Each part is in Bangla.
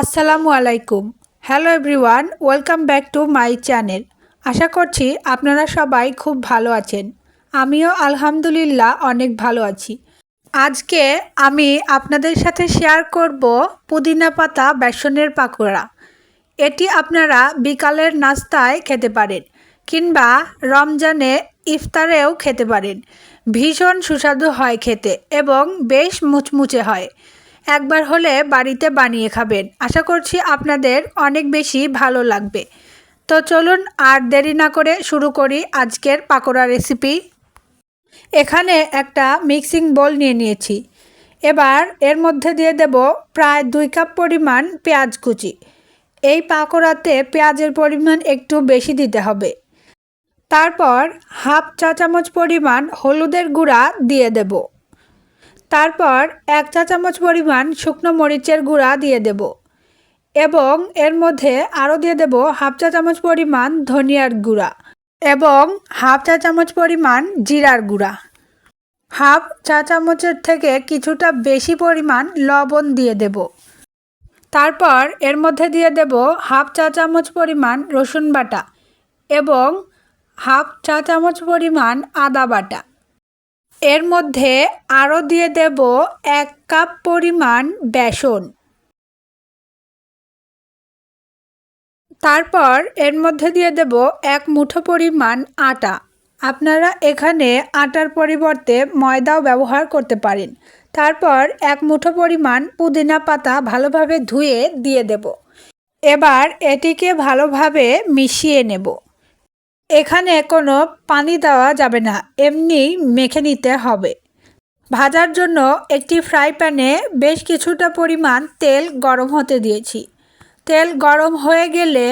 আসসালামু আলাইকুম। Hello everyone welcome back to my channel আশা করছি আপনারা সবাই খুব ভালো আছেন। আমিও আলহামদুলিল্লাহ অনেক ভালো আছি। আজকে আমি আপনাদের সাথে শেয়ার করব পুদিনা পাতা বেসনের পাকোড়া। এটি আপনারা বিকালের নাস্তায় খেতে পারেন কিংবা রমজানে ইফতারেও খেতে পারেন। ভীষণ সুস্বাদু হয় খেতে এবং বেশ মুচমুচে হয়। একবার হলে বাড়িতে বানিয়ে খাবেন। আশা করছি আপনাদের অনেক বেশি ভালো লাগবে। তো চলুন আর দেরি না করে শুরু করি আজকের পাকোড়া রেসিপি। এখানে একটা মিক্সিং বোল নিয়ে নিয়েছি। এবার এর মধ্যে দিয়ে দেব প্রায় দুই কাপ পরিমাণ পেঁয়াজ কুচি। এই পাকোড়াতে পেঁয়াজের পরিমাণ একটু বেশি দিতে হবে। তারপর হাফ চা চামচ পরিমাণ হলুদের গুঁড়া দিয়ে দেব। তারপর এক চা চামচ পরিমাণ শুকনো মরিচের গুঁড়া দিয়ে দেব এবং এর মধ্যে আরও দিয়ে দেব হাফ চা চামচ পরিমাণ ধনিয়ার গুঁড়া এবং হাফ চা চামচ পরিমাণ জিরার গুঁড়া। হাফ চা চামচের থেকে কিছুটা বেশি পরিমাণ লবণ দিয়ে দেব। তারপর এর মধ্যে দিয়ে দেব হাফ চা চামচ পরিমাণ রসুন বাটা এবং হাফ চা চামচ পরিমাণ আদা বাটা। এর মধ্যে আরও দিয়ে দেব এক কাপ পরিমাণ বেসন। তারপর এর মধ্যে দিয়ে দেব এক মুঠো পরিমাণ আটা। আপনারা এখানে আটার পরিবর্তে ময়দাও ব্যবহার করতে পারেন। তারপর এক মুঠো পরিমাণ পুদিনা পাতা ভালোভাবে ধুয়ে দিয়ে দেব। এবার এটিকে ভালোভাবে মিশিয়ে নেব। এখানে কোনো পানি দেওয়া যাবে না, এমনি মেখে নিতে হবে। ভাজার জন্য একটি ফ্রাই প্যানে বেশ কিছুটা পরিমাণ তেল গরম হতে দিয়েছি। তেল গরম হয়ে গেলে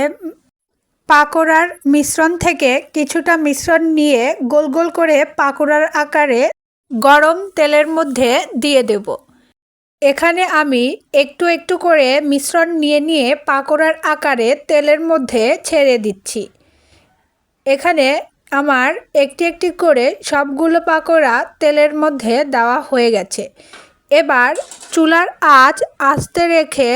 পাকোড়ার মিশ্রণ থেকে কিছুটা মিশ্রণ নিয়ে গোল গোল করে পাকোড়ার আকারে গরম তেলের মধ্যে দিয়ে দেব। এখানে আমি একটু একটু করে মিশ্রণ নিয়ে নিয়ে পাকোড়ার আকারে তেলের মধ্যে ছেড়ে দিচ্ছি। এখানে আমার একটি একটি করে সবগুলো পাকোড়া তেলের মধ্যে দেওয়া হয়ে গেছে। এবার চুলার আঁচ আস্তে রেখে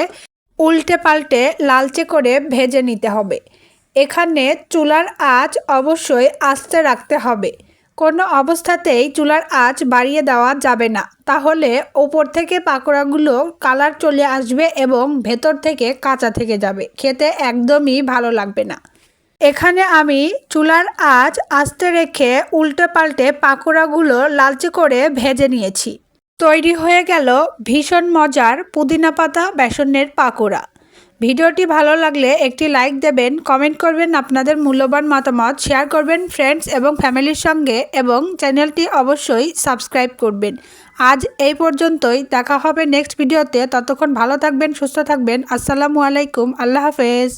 উল্টে পাল্টে লালচে করে ভেজে নিতে হবে। এখানে চুলার আঁচ অবশ্যই আস্তে রাখতে হবে। কোনো অবস্থাতেই চুলার আঁচ বাড়িয়ে দেওয়া যাবে না। তাহলে ওপর থেকে পাকোড়াগুলো কালার চলে আসবে এবং ভেতর থেকে কাঁচা থেকে যাবে। খেতে একদমই ভালো লাগবে না। এখানে আমি চুলার আঁচ আস্তে রেখে উল্টে পাল্টে পাকোড়াগুলো লালচে করে ভেজে নিয়েছি। তৈরি হয়ে গেল ভীষণ মজার পুদিনা পাতা বেসনের পাকোড়া। ভিডিওটি ভালো লাগলে একটি লাইক দেবেন, কমেন্ট করবেন, আপনাদের মূল্যবান মতামত শেয়ার করবেন ফ্রেন্ডস এবং ফ্যামিলির সঙ্গে এবং চ্যানেলটি অবশ্যই সাবস্ক্রাইব করবেন। আজ এই পর্যন্তই, দেখা হবে নেক্সট ভিডিওতে ততক্ষণ ভালো থাকবেন, সুস্থ থাকবেন। আসসালামু আলাইকুম, আল্লাহ হাফেজ।